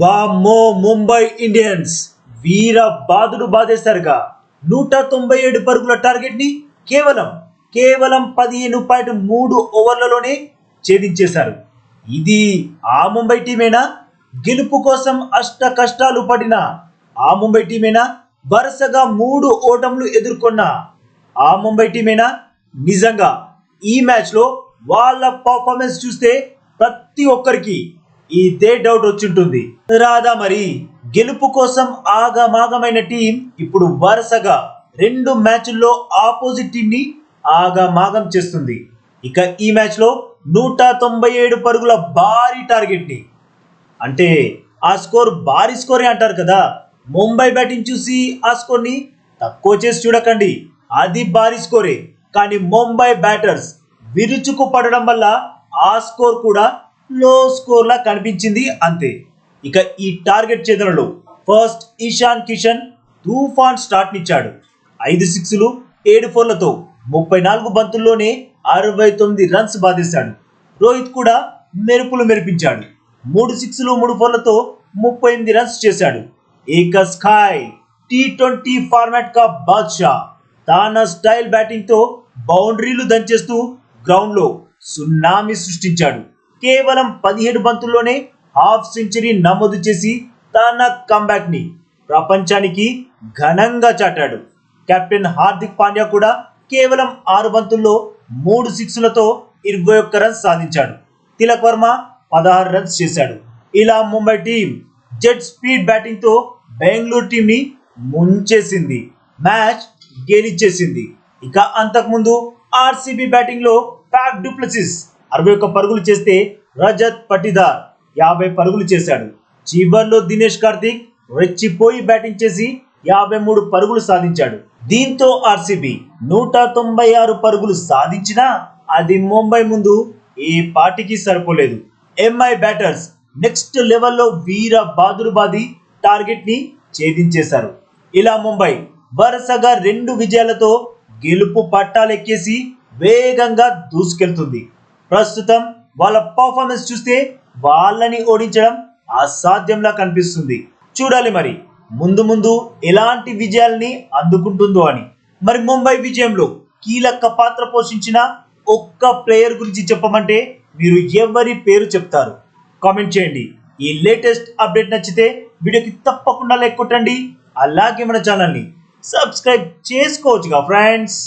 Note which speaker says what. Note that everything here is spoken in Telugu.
Speaker 1: వామ్మో ముంబై ఇండియన్స్ వీర బాదుడు బాధేశారుగా నూట తొంభై ఏడు పరుగుల టార్గెట్ని కేవలం కేవలం పదిహేను పాయింట్ మూడు ఓవర్లలోనే ఛేదించేశారు. ఇది ఆ ముంబై టీమేనా గెలుపు కోసం అష్ట కష్టాలు పడిన ఆ ముంబై టీమేనా వరుసగా మూడు ఓటములు ఎదుర్కొన్న ఆ ముంబై టీమేనా నిజంగా ఈ మ్యాచ్లో వాళ్ళ పర్ఫార్మెన్స్ చూస్తే ప్రతి ఒక్కరికి ఇదే డౌట్ వచ్చింటుంది. రాదా మరి గెలుపు కోసం ఆగమాగమైన టీం ఇప్పుడు వరుసగా రెండు మ్యాచ్ల్లో ఆపోజిట్ టీం ని ఆగమాగం చేస్తుంది. ఇక ఈ మ్యాచ్లో నూట తొంభై ఏడు పరుగుల భారీ టార్గెట్ని అంటే ఆ స్కోర్ భారీ స్కోరే అంటారు కదా. ముంబై బ్యాటింగ్ చూసి ఆ స్కోర్ని తక్కువ చేసి చూడకండి. అది భారీ స్కోరే. కానీ ముంబై బ్యాటర్స్ విరుచుకు పడడం వల్ల ఆ స్కోర్ కూడా లో స్కోర్లా కనిపించింది అంతే. ఇక ఈ టార్గెట్ చేతనలో ఫస్ట్ ఇషాన్ కిషన్ తూఫాన్ స్టార్ట్ నిచ్చాడు ఐదు సిక్స్లు ఏడు ఫోర్లతో ముప్పై నాలుగు బంతుల్లోనే అరవై తొమ్మిది రన్స్ బాధేశాడు రోహిత్ కూడా మెరుపులు మెరిపించాడు. మూడు సిక్స్లు మూడు ఫోర్లతో ముప్పై ఎనిమిది రన్స్ చేశాడు. ఏక స్కాయ్ టీ ట్వంటీ ఫార్మాట్ కా బాద్షా తాన స్టైల్ బ్యాటింగ్తో బౌండరీలు దంచేస్తూ గ్రౌండ్లో సున్నామీ సృష్టించాడు. కేవలం పదిహేడు బంతుల్లోనే హాఫ్ సెంచరీ నమోదు చేసి తన కంబ్యాక్ని ప్రపంచానికి ఘనంగా చాటాడు. కెప్టెన్ హార్దిక్ పాండ్యా కూడా కేవలం ఆరు బంతుల్లో మూడు సిక్స్లతో ఇరవై ఒక్క రన్స్ సాధించాడు. తిలక్ వర్మ పదహారు రన్స్ చేశాడు. ఇలా ముంబై టీం జెట్ స్పీడ్ బ్యాటింగ్తో బెంగళూరు టీం ని ముంచేసింది. మ్యాచ్ గెలిచేసింది. ఇక అంతకుముందు ఆర్సీబీ బ్యాటింగ్లో ప్యాక్ డూప్లసిస్ అరవై ఒక్క పరుగులు చేస్తే రజత్ పటిదార్ యాభై పరుగులు చేశాడు. చివర్లో దినేష్ కార్తిక్ రెచ్చిపోయి బ్యాటింగ్ చేసి యాభై మూడు పరుగులు సాధించాడు. దీంతో ఆర్సీబీ నూట తొంభై ఆరు పరుగులు సాధించినా అది ముంబై ముందు ఏ పాటికి సరిపోలేదు. ఎంఐ బ్యాటర్స్ నెక్స్ట్ లెవెల్లో వీర బాదురు బాది టార్గెట్ని ఛేదించేశారు. ఇలా ముంబై వరుసగా రెండు విజయాలతో గెలుపు పట్టాలెక్కేసి వేగంగా దూసుకెళ్తుంది. ప్రస్తుతం వాళ్ళ పర్ఫార్మెన్స్ చూస్తే వాళ్ళని ఓడించడం అసాధ్యంలా కనిపిస్తుంది. చూడాలి మరి ముందు ముందు ఎలాంటి విజయాల్ని అందుకుంటుందో అని. మరి ముంబై విజయంలో కీలక పాత్ర పోషించిన ఒక్క ప్లేయర్ గురించి చెప్పమంటే మీరు ఎవరి పేరు చెప్తారు? కామెంట్ చేయండి. ఈ లేటెస్ట్ అప్డేట్ నచ్చితే వీడియోకి తప్పకుండా లైక్ కొట్టండి. అలాగే మన ఛానల్ని సబ్స్క్రైబ్ చేసుకోవచ్చుగా ఫ్రెండ్స్